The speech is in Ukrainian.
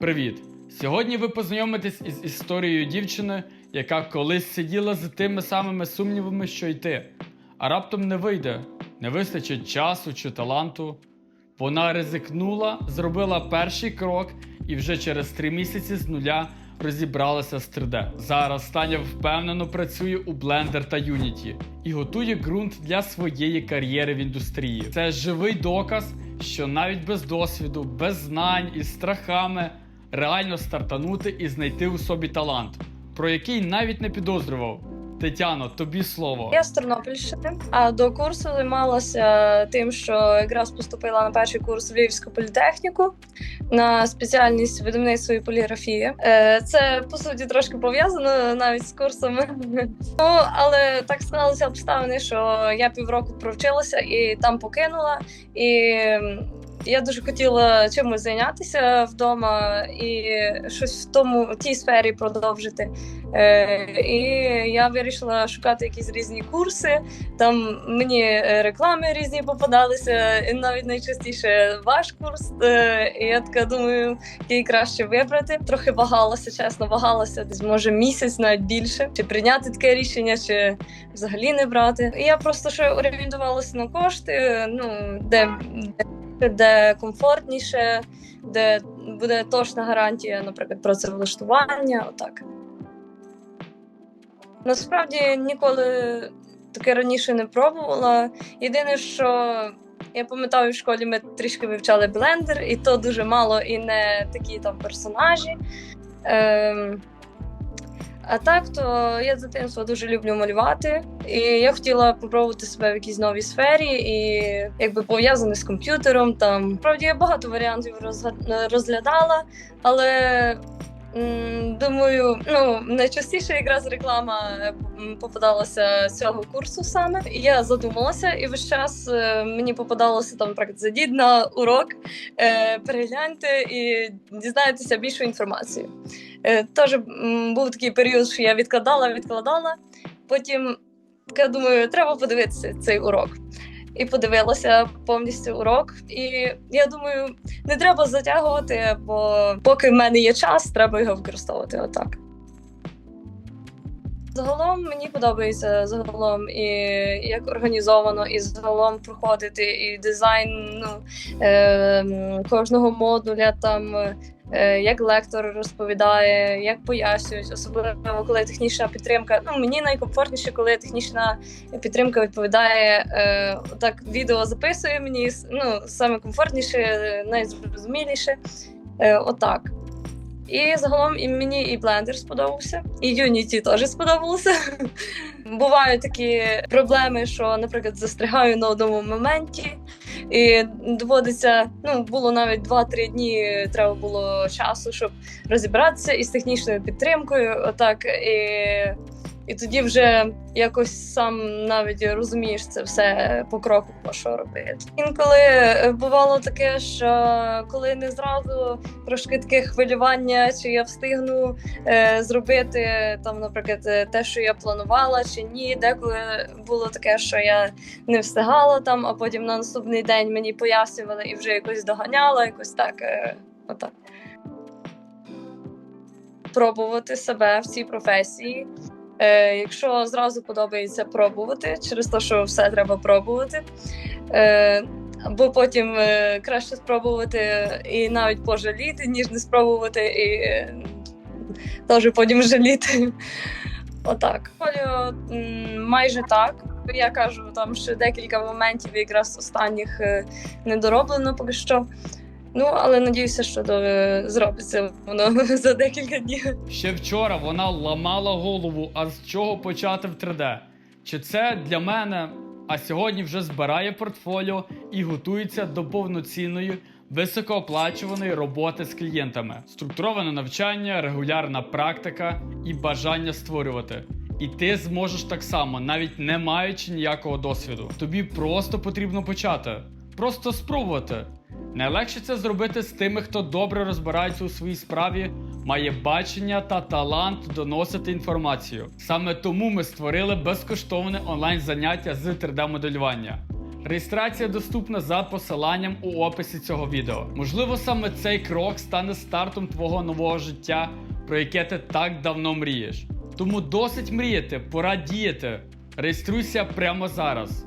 Привіт! Сьогодні ви познайомитесь із історією дівчини, яка колись сиділа з тими самими сумнівами, що й ти. А раптом не вийде, не вистачить часу чи таланту. Вона ризикнула, зробила перший крок і вже через три місяці з нуля розібралася з 3D. Зараз Таня впевнено працює у Blender та Unity і готує ґрунт для своєї кар'єри в індустрії. Це живий доказ, що навіть без досвіду, без знань і страхами реально стартанути і знайти у собі талант, про який навіть не підозрював. Тетяно, тобі слово. Я з Тернопільщини, а до курсу займалася тим, що якраз поступила на перший курс в Львівську політехніку на спеціальність видавництво і поліграфії. Е, Це по суті трошки пов'язано навіть з курсами. Ну але так склалися обставини, що я півроку провчилася і там покинула. І я дуже хотіла чимось зайнятися вдома і щось в тому в тій сфері продовжити. Е, і я вирішила шукати якісь різні курси. Там мені е, реклами різні попадалися, і навіть найчастіше ваш курс. Е, і я така думаю, який краще вибрати. Трохи вагалася, чесно, вагалася десь може місяць, навіть більше, чи прийняти таке рішення, чи взагалі не брати. І я просто ще орієнтувалася на кошти. Ну де, де, комфортніше, де буде точна гарантія, наприклад, працевлаштування. Отак. Насправді ніколи таке раніше не пробувала. Єдине, що я пам'ятаю, в школі ми трішки вивчали блендер, і то дуже мало, і не такі там персонажі. Ем, а так, то я з дитинства дуже люблю малювати, і я хотіла спробувати себе в якійсь новій сфері, і якби пов'язане з комп'ютером. Там правді я багато варіантів розглядала, але думаю, ну найчастіше якраз реклама попадалася з цього курсу саме. Я задумалася, і весь час е, мені попадалося там, зайдіть на урок, е, перегляньте і дізнаєтеся більшу інформацію. Е, Теж був такий період, що я відкладала, відкладала. Потім я думаю, треба подивитися цей урок. І подивилася повністю урок. І я думаю, не треба затягувати, бо поки в мене є час, треба його використовувати отак. Загалом мені подобається загалом і як організовано, і загалом проходити і дизайн ну, е, кожного модуля, там як лектор розповідає, як пояснюють, особливо коли технічна підтримка. Ну мені найкомфортніше, коли технічна підтримка відповідає е, так. Відео записує мені ну саме комфортніше, е, найзрозуміліше. Е, отак. І загалом і мені і Blender сподобався, і Unity теж сподобався. Бувають такі проблеми, що, наприклад, застрягаю на одному моменті, і доводиться, ну було навіть 2-3 дні треба було часу, щоб розібратися із технічною підтримкою. Отак і. І тоді вже якось сам навіть розумієш це все по кроку, по що робити. Інколи е, бувало таке, що коли не зразу трошки таке хвилювання, чи я встигну е, зробити там, наприклад, е, те, що я планувала, чи ні. Деколи було таке, що я не встигала там, а потім на наступний день мені пояснювали і вже якось доганяла, якось так. Е, отак. Пробувати себе в цій професії. Е, якщо зразу подобається пробувати, через те, що все треба пробувати. Е, або потім е, краще спробувати і навіть пожаліти, ніж не спробувати і е, теж потім жаліти. Отак. Полю майже так. Я кажу, там ще декілька моментів, якраз останніх е, не дороблено поки що. Ну, але надіюся, що до, зробиться воно за декілька днів. Ще вчора вона ламала голову, а з чого почати в 3D? Чи це для мене? А сьогодні вже збирає портфоліо і готується до повноцінної високооплачуваної роботи з клієнтами, структуроване навчання, регулярна практика і бажання створювати. І ти зможеш так само, навіть не маючи ніякого досвіду. Тобі просто потрібно почати, просто спробувати. Найлегше це зробити з тими, хто добре розбирається у своїй справі, має бачення та талант доносити інформацію. Саме тому ми створили безкоштовне онлайн заняття з 3D-моделювання. Реєстрація доступна за посиланням у описі цього відео. Можливо, саме цей крок стане стартом твого нового життя, про яке ти так давно мрієш. Тому досить мріяти, пора діяти. Реєструйся прямо зараз.